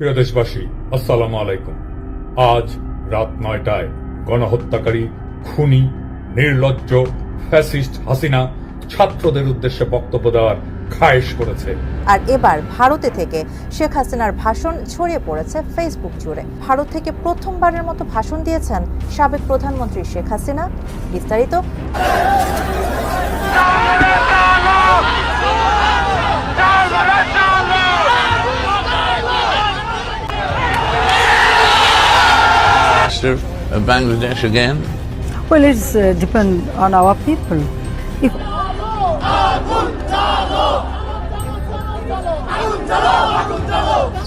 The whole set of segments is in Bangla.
প্রিয় দেশবাসী, আসসালামু আলাইকুম। আজ রাত নয়টায় গণহত্যাকারী, খুনি, নির্লজ্জ, ফ্যাসিস্ট হাসিনা ছাত্রদের উদ্দেশ্যে বক্তব্য দেওয়ার খায়েশ করেছে। আর এবার ভারতে থেকে শেখ হাসিনার ভাষণ ছড়িয়ে পড়েছে ফেসবুক জুড়ে। ভারত থেকে প্রথমবারের মতো ভাষণ দিয়েছেন সাবেক প্রধানমন্ত্রী শেখ হাসিনা। বিস্তারিত Bangladesh again. Well, it's uh, depend on our people. If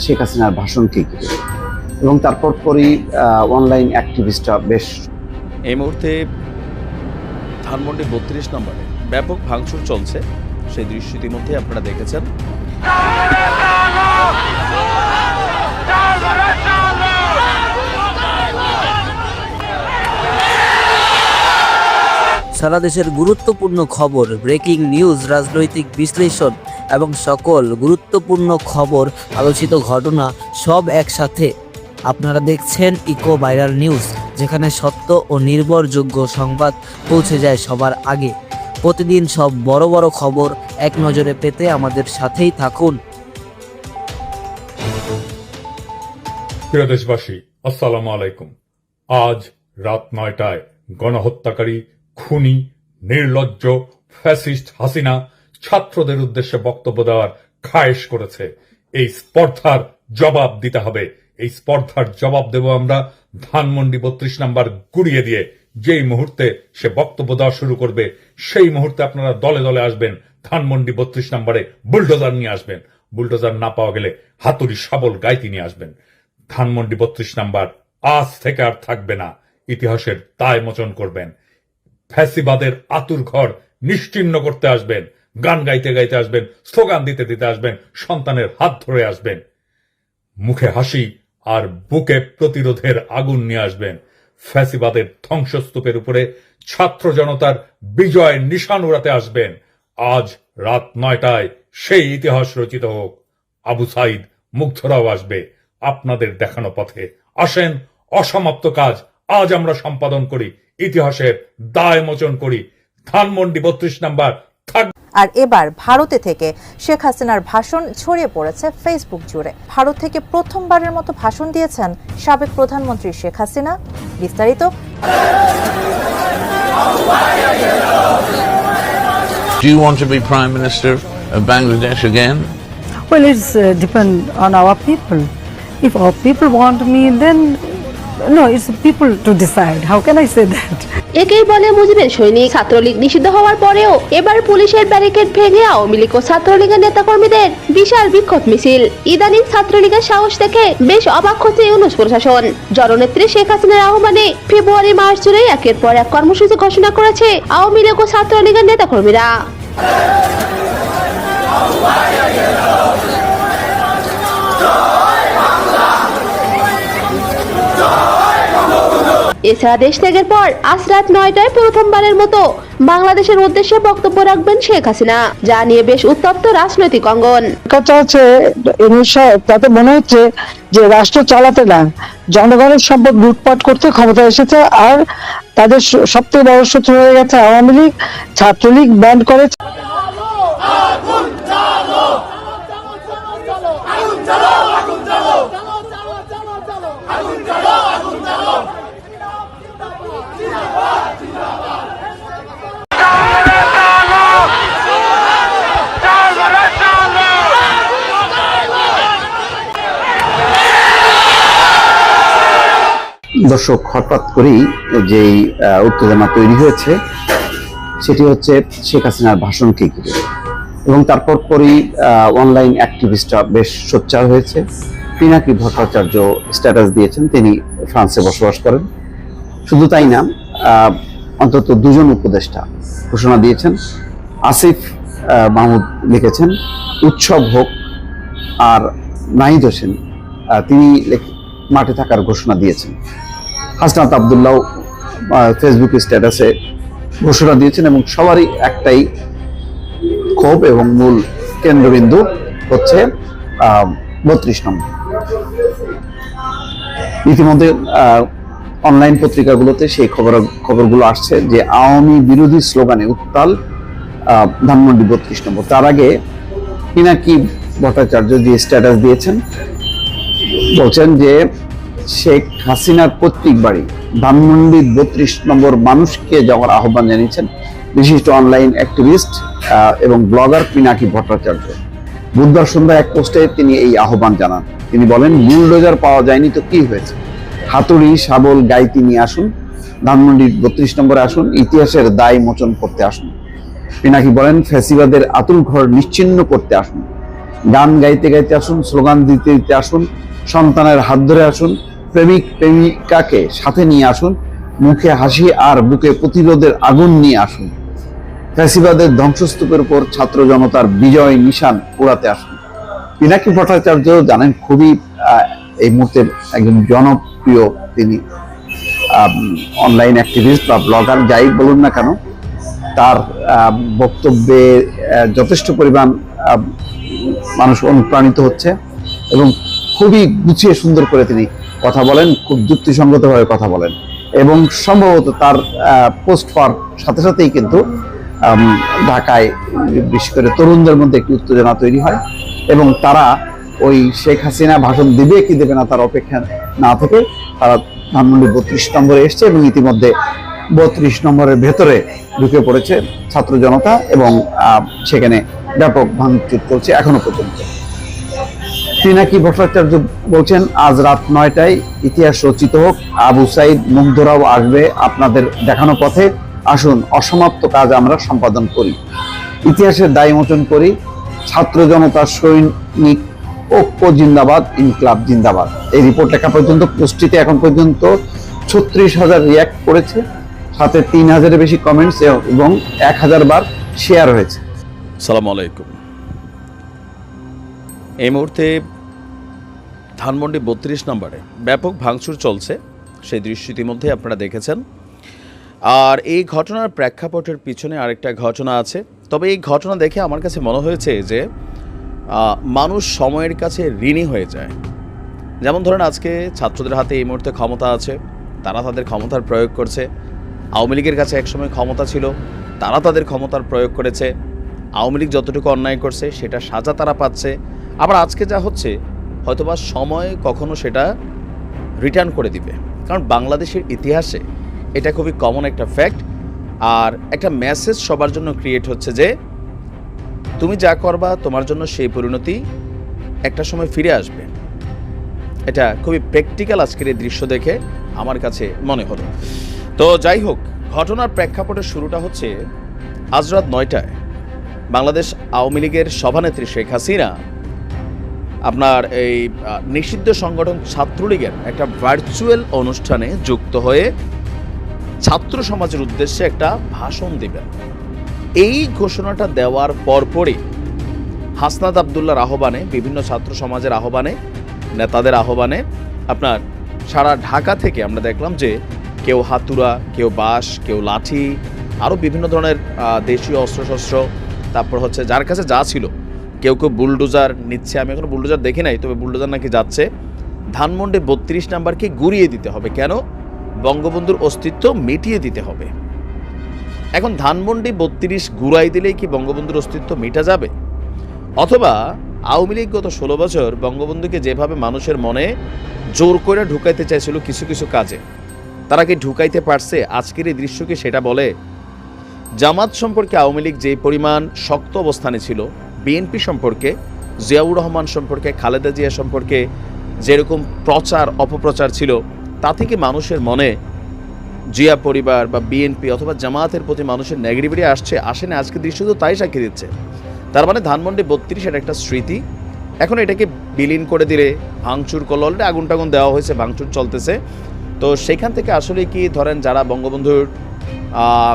Sheikh হাসিনার ভাষণকে ঘিরে এবং তারপর পরই অনলাইন অ্যাক্টিভিস্টরা বেশ এই মুহূর্তে ধানমন্ডি বত্রিশ নম্বরে ব্যাপক ভাঙচুর চলছে সেই দৃশ্য ইতিমধ্যে আপনারা দেখেছেন সারা দেশের গুরুত্বপূর্ণ খবর, ব্রেকিং নিউজ, রাজনৈতিক বিশ্লেষণ এবং সকল গুরুত্বপূর্ণ খবর, আলোচিত ঘটনা সব একসাথে আপনারা দেখছেন ইকো ভাইরাল নিউজ, যেখানে সত্য ও নির্ভরযোগ্য সংবাদ পৌঁছে যায় সবার আগে। প্রতিদিন সব বড় বড় খবর এক নজরে পেতে আমাদের সাথেই থাকুন। প্রিয় দেশবাসী, আসসালামু আলাইকুম। আজ রাত নয়টায় গণহত্যাকারী খুনি, নির্লজ্জ, ফ্যাসিস্ট হাসিনা ছাত্রদের উদ্দেশ্যে বক্তব্য দেওয়ার খায়েশ করেছে। এই স্পর্ধার জবাব দিতে হবে। এই স্পর্ধার জবাব দেব আমরা ধানমন্ডি বত্রিশ নাম্বার গুড়িয়ে দিয়ে। যেই মুহূর্তে সে বক্তব্য দেওয়া শুরু করবে, সেই মুহূর্তে আপনারা দলে দলে আসবেন, ধানমন্ডি বত্রিশ নাম্বারে বুলডোজার নিয়ে আসবেন। বুলডোজার না পাওয়া গেলে হাতুড়ি শাবল গাইতি নিয়ে আসবেন। ধানমন্ডি বত্রিশ নাম্বার আজ থেকে আর থাকবে না। ইতিহাসের দায় মোচন করবেন। ফ্যাসিবাদের আতুর ঘর নিশ্চিহ্ন করতে আসবেন, গান গাইতে গাইতে আসবেন, স্লোগান দিতে দিতে আসবেন, সন্তানের হাত ধরে আসবেন। মুখে হাসি আর বুকে প্রতিরোধের আগুন নিয়ে আসবেন। ফ্যাসিবাদের ধ্বংসস্তূপের উপরে ছাত্র জনতার বিজয় নিশান উড়াতে আসবেন। আজ রাত নয়টায় সেই ইতিহাস রচিত হোক। আবু সাইদ মুগ্ধরাও আসবে। আপনাদের দেখানো পথে আসেন অসমাপ্ত কাজ আজ আমরা সম্পাদন করি ইতিহাসের দায় মোচন করি ধানমন্ডি বত্রিশ নাম্বার থাক আর এবার ভারতে থেকে শেখ হাসিনার ভাষণ ছড়িয়ে পড়েছে ফেসবুক জুড়ে ভারত থেকে প্রথমবারের মতো ভাষণ দিয়েছেন সাবেক প্রধানমন্ত্রী শেখ হাসিনা বিস্তারিত Do you want to be Prime Minister of Bangladesh again? well, it's uh, depend on our people. If our people want me, then no, it's people to decide. How can I say that? একেই বলে মুজিবের সৈনিক ছাত্রলীগ নিষিদ্ধ হওয়ার পরেও এবার পুলিশের ব্যারিকেড ভেঙে আওয়ামী লীগ ও ছাত্রলীগের নেতাকর্মীদের বিশাল বিক্ষোভ মিছিল ইদানিং ছাত্রলীগের সাহস দেখে বেশ অবাক হচ্ছে ইউনুস প্রশাসন জননেত্রী শেখ হাসিনার আহ্বানে ফেব্রুয়ারি মার্চ জুড়ে একের পর এক কর্মসূচি ঘোষণা করেছে আওয়ামী লীগ ও ছাত্রলীগের নেতাকর্মীরা এছাড়া দেশ ত্যাগের পর আজ রাত নয়টায় প্রথমবারের মতো বাংলাদেশের উদ্দেশ্যে বক্তব্য রাখবেন শেখ হাসিনা যা নিয়ে বেশ উত্তপ্ত রাজনৈতিক অঙ্গন। কথা হচ্ছে তাতে মনে হচ্ছে যে রাষ্ট্র চালাতে না জনগণের সম্পদ লুটপাট করতে ক্ষমতা এসেছে আর তাদের সবথেকে বড় শত্রু হয়ে গেছে আওয়ামী লীগ ছাত্রলীগ ব্যান্ড করে দর্শক হঠাৎ করেই যেই উত্তেজনা তৈরি হয়েছে, সেটি হচ্ছে শেখ হাসিনার ভাষণকে ঘিরে এবং তারপর পরই অনলাইন অ্যাক্টিভিস্টরা বেশ সোচ্চার হয়েছে। পিনাকি ভট্টাচার্য স্ট্যাটাস দিয়েছেন, তিনি ফ্রান্সে বসবাস করেন। শুধু তাই না অন্তত দুজন উপদেষ্টা ঘোষণা দিয়েছেন। আসিফ মাহমুদ লিখেছেন, উৎসব হোক আর নাহিদ হোসেন তিনি মাঠে থাকার ঘোষণা দিয়েছেন। হাসনাত আবদুল্লাহ ফেসবুক স্ট্যাটাসে ঘোষণা দিয়েছেন এবং সবারই একটাই ক্ষোভ এবং মূল কেন্দ্রবিন্দু হচ্ছে বত্রিশ নম্বর। ইতিমধ্যে অনলাইন পত্রিকাগুলোতে সেই খবর, খবরগুলো আসছে যে আওয়ামী বিরোধী স্লোগানে উত্তাল ধানমন্ডি বত্রিশ নম্বর। তার আগে পিনাকি ভট্টাচার্য যে স্ট্যাটাস দিয়েছেন, বলছেন যে শেখ হাসিনার পৈতৃক বাড়ি ধানমন্ডি বত্রিশ নম্বর মানুষকে যাওয়ার আহ্বান জানিয়েছেন বিশিষ্ট অনলাইন অ্যাক্টিভিস্ট এবং ব্লগার পিনাকি ভট্টাচার্য। বুধবার সন্ধ্যা এক পোস্টে তিনি এই আহ্বান জানান। তিনি বলেন, বুলডোজার পাওয়া যায়নি তো কি হয়েছে? হাতুড়ি, শাবল, গাইতি নিয়ে আসুন। ধানমন্ডির বত্রিশ নম্বরে আসুন, ইতিহাসের দায় মোচন করতে আসুন। পিনাকি বলেন, ফ্যাসিবাদের আতুল ঘর নিশ্চিন্ন করতে আসুন। গান গাইতে গাইতে আসুন, স্লোগান দিতে দিতে আসুন, সন্তানের হাত ধরে আসুন প্রেমিক, প্রেমিকাকে সাথে নিয়ে আসুন, মুখে হাসি আর বুকে প্রতিরোধের আগুন নিয়ে আসুন। ফ্যাসিবাদের ধ্বংসস্তূপের উপর ছাত্র জনতার বিজয় নিশান উড়াতে আসুন। পিনাকি ভট্টাচার্য জানেন খুবই এই মুহূর্তে একজন জনপ্রিয় তিনি অনলাইন অ্যাক্টিভিস্ট বা ব্লগার যাই বলুন না কেন, তার বক্তব্যে যথেষ্ট পরিমাণ মানুষ অনুপ্রাণিত হচ্ছে এবং খুবই গুছিয়ে সুন্দর করে তিনি কথা বলেন, খুব যুক্তিসঙ্গতভাবে কথা বলেন। এবং সম্ভবত তার পোস্ট পাওয়ার সাথে সাথেই কিন্তু ঢাকায় বিশেষ করে তরুণদের মধ্যে একটি উত্তেজনা তৈরি হয় এবং তারা ওই শেখ হাসিনা ভাষণ দিবে কি দেবে না তার অপেক্ষা না থেকে তারা ধানমন্ডি বত্রিশ নম্বরে এসছে এবং ইতিমধ্যে বত্রিশ নম্বরের ভেতরে ঢুকে পড়েছে ছাত্র জনতা এবং সেখানে ব্যাপক ভাঙচুর চলছে এখনও পর্যন্ত। পিনাকি ভট্টাচার্য বলছেন, আজ রাত নয়টায় ইতিহাস রচিত হোক। আবু সাইদ মুগ্ধরাও আসবে আপনাদের দেখানো পথে। আসুন, অসমাপ্ত কাজ আমরা সম্পাদন করি। ইতিহাসের দায় মোচন করি। ছাত্র জনতার সৈনিক ঐক্য জিন্দাবাদ, ইনকলাব জিন্দাবাদ। এই রিপোর্ট লেখা পর্যন্ত পোস্টটিতে এখন পর্যন্ত ছত্রিশ হাজার রিয়াক্ট করেছে। সাথে তিন হাজারের বেশি কমেন্টস এবং এক হাজার বার শেয়ার হয়েছে। সালাম আলাইকুম। এই মুহূর্তে ধানমন্ডি বত্রিশ নম্বরে ব্যাপক ভাঙচুর চলছে, সেই দৃশ্য ইতিমধ্যে আপনারা দেখেছেন। আর এই ঘটনার প্রেক্ষাপটের পিছনে আরেকটা ঘটনা আছে। তবে এই ঘটনা দেখে আমার কাছে মনে হয়েছে যে মানুষ সময়ের কাছে ঋণী হয়ে যায়। যেমন ধরেন আজকে ছাত্রদের হাতে এই মুহূর্তে ক্ষমতা আছে, তারা তাদের ক্ষমতার প্রয়োগ করছে। আওয়ামী লীগের কাছে একসময় ক্ষমতা ছিল, তারা তাদের ক্ষমতার প্রয়োগ করেছে। আওয়ামী লীগ যতটুকু অন্যায় করছে, সেটা সাজা তারা পাচ্ছে। আবার আজকে যা হচ্ছে, হয়তোবা সময় কখনো সেটা রিটার্ন করে দিবে। কারণ বাংলাদেশের ইতিহাসে এটা খুবই কমন একটা ফ্যাক্ট আর একটা মেসেজ সবার জন্য ক্রিয়েট হচ্ছে যে, তুমি যা করবা তোমার জন্য সেই পরিণতি একটা সময় ফিরে আসবে। এটা খুবই প্র্যাকটিক্যাল আজকের এই দৃশ্য দেখে আমার কাছে মনে হলো। তো যাই হোক, ঘটনার প্রেক্ষাপটের শুরুটা হচ্ছে আজ রাত নয়টায়। বাংলাদেশ আওয়ামী লীগের সভানেত্রী শেখ হাসিনা আপনার এই নিষিদ্ধ সংগঠন ছাত্রলীগের একটা ভার্চুয়াল অনুষ্ঠানে যুক্ত হয়ে ছাত্র সমাজের উদ্দেশ্যে একটা ভাষণ দিবেন। এই ঘোষণাটা দেওয়ার পরপরই হাসনাদ আবদুল্লার আহ্বানে, বিভিন্ন ছাত্র সমাজের আহ্বানে, নেতাদের আহ্বানে আপনার সারা ঢাকা থেকে আমরা দেখলাম যে কেউ হাতুড়া, কেউ বাঁশ, কেউ লাঠি, আরও বিভিন্ন ধরনের দেশীয় অস্ত্রশস্ত্র, তারপর হচ্ছে যার কাছে যা ছিল কেউ কেউ বুলডোজার নিচ্ছে, আমি এখনও বুলডোজার দেখি নাই, তবে বুলডোজার নাকি যাচ্ছে। ধানমন্ডি বত্রিশ নাম্বারকে গুড়িয়ে দিতে হবে? কেন? বঙ্গবন্ধুর অস্তিত্ব মিটিয়ে দিতে হবে। এখন ধানমন্ডি বত্রিশ গুড়াই দিলেই কি বঙ্গবন্ধুর অস্তিত্ব মিটা যাবে? অথবা আওয়ামী লীগ গত ষোলো বছর বঙ্গবন্ধুকে যেভাবে মানুষের মনে জোর করে ঢুকাইতে চাইছিল কিছু কিছু কাজে, তারা কি ঢুকাইতে পারছে? আজকের এই দৃশ্যকে সেটা বলে, জামাত সম্পর্কে আওয়ামী লীগ যে পরিমাণ শক্ত অবস্থানে ছিল বিএনপি সম্পর্কে, জিয়াউর রহমান সম্পর্কে, খালেদা জিয়া সম্পর্কে যেরকম প্রচার, অপপ্রচার ছিল, তা থেকে মানুষের মনে জিয়া পরিবার বা বিএনপি অথবা জামায়াতের প্রতি মানুষের নেগেটিভিটি আসছে, আসে না আজকে দৃশ্য তো তাই সাক্ষী দিচ্ছে। তার মানে ধানমন্ডি বত্রিশ এটা একটা স্মৃতি, এখন এটাকে বিলীন করে দিলে ভাঙচুর করল, অলরেডি আগুন টাগুন দেওয়া হয়েছে, ভাঙচুর চলতেছে। তো সেখান থেকে আসলে কি ধরেন যারা বঙ্গবন্ধুর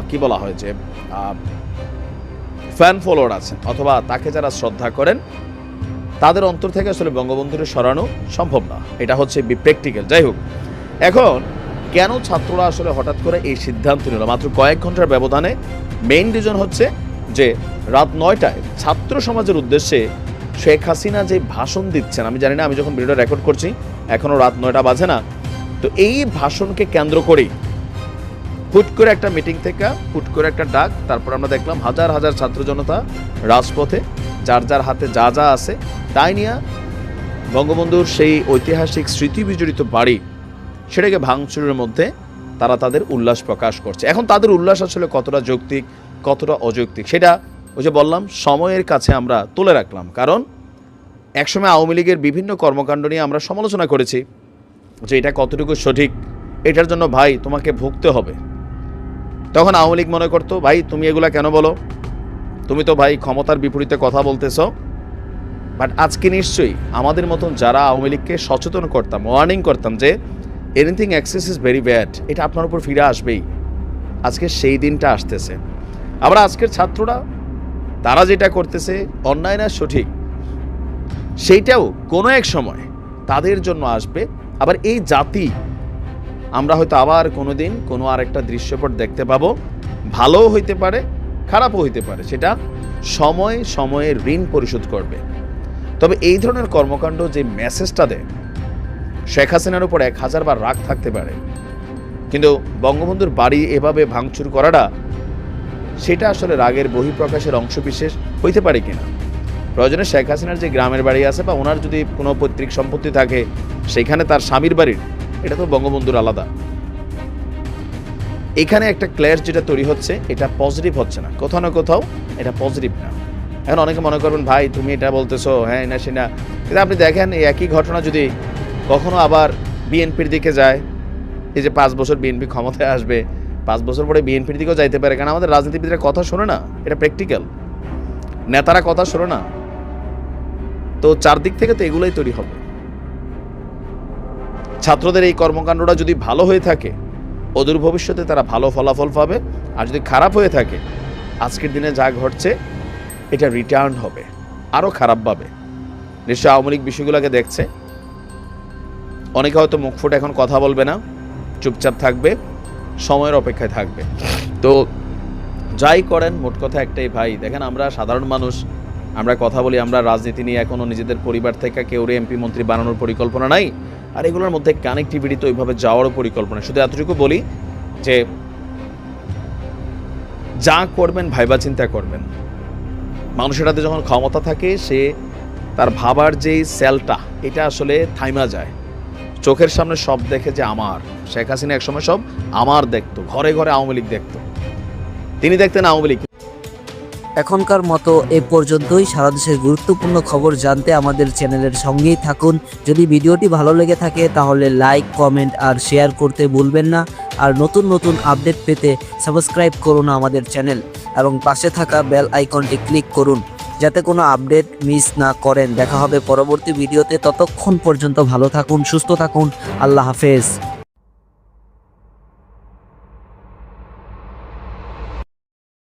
কি বলা হয় যে ফ্যান ফলোয়ার আছেন অথবা তাকে যারা শ্রদ্ধা করেন, তাদের অন্তর থেকে আসলে বঙ্গবন্ধুর সরানো সম্ভব না। এটা হচ্ছে প্র্যাকটিক্যাল। যাই হোক, এখন কেন ছাত্ররা আসলে হঠাৎ করে এই সিদ্ধান্ত নিল? মাত্র কয়েক ঘণ্টার ব্যবধানে মেইন রিজন হচ্ছে যে রাত নয়টায় ছাত্র সমাজের উদ্দেশ্যে শেখ হাসিনা যে ভাষণ দিচ্ছেন, আমি জানি না, আমি যখন ভিডিওটা রেকর্ড করছি এখনও রাত নয়টা বাজে না, তো এই ভাষণকে কেন্দ্র করেই হুট করে একটা মিটিং থেকে হুট করে একটা ডাক, তারপর আমরা দেখলাম হাজার হাজার ছাত্র জনতা রাজপথে, যার যার হাতে যা যা আছে, তাই নিয়ে বঙ্গবন্ধুর সেই ঐতিহাসিক স্মৃতি বিজড়িত বাড়ি, সেটাকে ভাঙচুরের মধ্যে তারা তাদের উল্লাস প্রকাশ করছে। এখন তাদের উল্লাস আসলে কতটা যৌক্তিক, কতটা অযৌক্তিক, সেটা ওই যে বললাম, সময়ের কাছে আমরা তুলে রাখলাম। কারণ একসময় আওয়ামী লীগের বিভিন্ন কর্মকাণ্ড নিয়ে আমরা সমালোচনা করেছি যে এটা কতটুকু সঠিক, এটার জন্য ভাই তোমাকে ভুগতে হবে। তখন আওয়ামী লীগ মনে করতো, ভাই, তুমি এগুলা কেন বলো? তুমি তো ভাই ক্ষমতার বিপরীতে কথা বলতেছ। বাট আজকে নিশ্চয়ই আমাদের মতন যারা আওয়ামী লীগকে সচেতন করতাম ওয়ার্নিং করতাম যে anything access is very bad এটা আপনার উপর ফিরে আসবেই। আজকে সেই দিনটা আসতেছে। আবার আজকের ছাত্ররা, তারা যেটা করতেছে, অন্যায় না সঠিক, সেইটাও কোনো এক সময় তাদের জন্য আসবে। আবার এই জাতি আমরা হয়তো আবার কোনো দিন কোনো আরেকটা দৃশ্যপট দেখতে পাবো। ভালোও হইতে পারে, খারাপও হইতে পারে, সেটা সময় সময়ে ঋণ পরিশোধ করবে। তবে এই ধরনের কর্মকাণ্ড যে মেসেজটা দেয়, শেখ হাসিনার উপর এক হাজার বার রাগ থাকতে পারে। কিন্তু বঙ্গবন্ধুর বাড়ি এভাবে ভাঙচুর করাটা, সেটা আসলে রাগের বহিঃপ্রকাশের অংশবিশেষ হইতে পারে কিনা? প্রয়োজনে শেখ হাসিনার যে গ্রামের বাড়ি আছে বা ওনার যদি কোনো পৈতৃক সম্পত্তি থাকে, সেখানে তার স্বামীর বাড়ির এটা তো বঙ্গবন্ধুর আলাদা। এখানে একটা ক্ল্যাশ যেটা তৈরি হচ্ছে, এটা পজিটিভ হচ্ছে না। কোথাও না কোথাও এটা পজিটিভ না। এখন অনেকে মনে করবেন, ভাই, তুমি এটা বলতেছো হ্যাঁ না, সে না। কিন্তু আপনি দেখেন, এই একই ঘটনা যদি কখনো আবার বিএনপির দিকে যায়, এই যে পাঁচ বছর বিএনপি ক্ষমতায় আসবে, পাঁচ বছর পরে বিএনপির দিকেও যাইতে পারে। কারণ আমাদের রাজনীতিবিদরা কথা শোনে না, এটা প্র্যাকটিক্যাল নেতারা কথা শোনে না। তো চারদিক থেকে তো এগুলোই তৈরি হবে। ছাত্রদের এই কর্মকাণ্ডটা যদি ভালো হয়ে থাকে অদূর ভবিষ্যতে তারা ভালো ফলাফল পাবে। আর যদি খারাপ হয়ে থাকে, আজকের দিনে যা ঘটছে, এটা রিটার্ন হবে, আরও খারাপ পাবে। নিশ্চয় আওয়ামী লীগ বিষয়গুলোকে দেখছে। অনেকে হয়তো মুখ ফুটে এখন কথা বলবে না, চুপচাপ থাকবে, সময়ের অপেক্ষায় থাকবে। তো যাই করেন, মোট কথা একটাই ভাই, দেখেন আমরা সাধারণ মানুষ, আমরা কথা বলি, আমরা রাজনীতি নিয়ে এখনও নিজেদের পরিবার থেকে কেউ এমপি, মন্ত্রী বানানোর পরিকল্পনা নাই। আর এগুলোর মধ্যে কানেক্টিভিটি তো ওইভাবে যাওয়ারও পরিকল্পনা। শুধু এতটুকু বলি যে, যা করবেন, ভাইবা চিন্তা করবেন। মানুষের হাতে যখন ক্ষমতা থাকে, সে তার ভাবার যেই সেলটা এটা আসলে থাইমা যায়। চোখের সামনে সব দেখে যে আমার। শেখ হাসিনা একসময় সব আমার দেখতো, ঘরে ঘরে আওয়ামী লীগ দেখতো। তিনি দেখতেন আওয়ামী লীগ। এখনকার মতো এ পর্যন্তই। সারা দেশের গুরুত্বপূর্ণ খবর জানতে আমাদের চ্যানেলের সঙ্গেই থাকুন। যদি ভিডিওটি ভালো লেগে থাকে, তাহলে লাইক, কমেন্ট আর শেয়ার করতে ভুলবেন না। আর নতুন নতুন আপডেট পেতে সাবস্ক্রাইব করুন আমাদের চ্যানেল। এবং পাশে থাকা বেল আইকনটি ক্লিক করুন, যাতে কোনো আপডেট মিস না করেন। দেখা হবে পরবর্তী ভিডিওতে। ততক্ষণ পর্যন্ত ভালো থাকুন, সুস্থ থাকুন। আল্লাহ হাফেজ।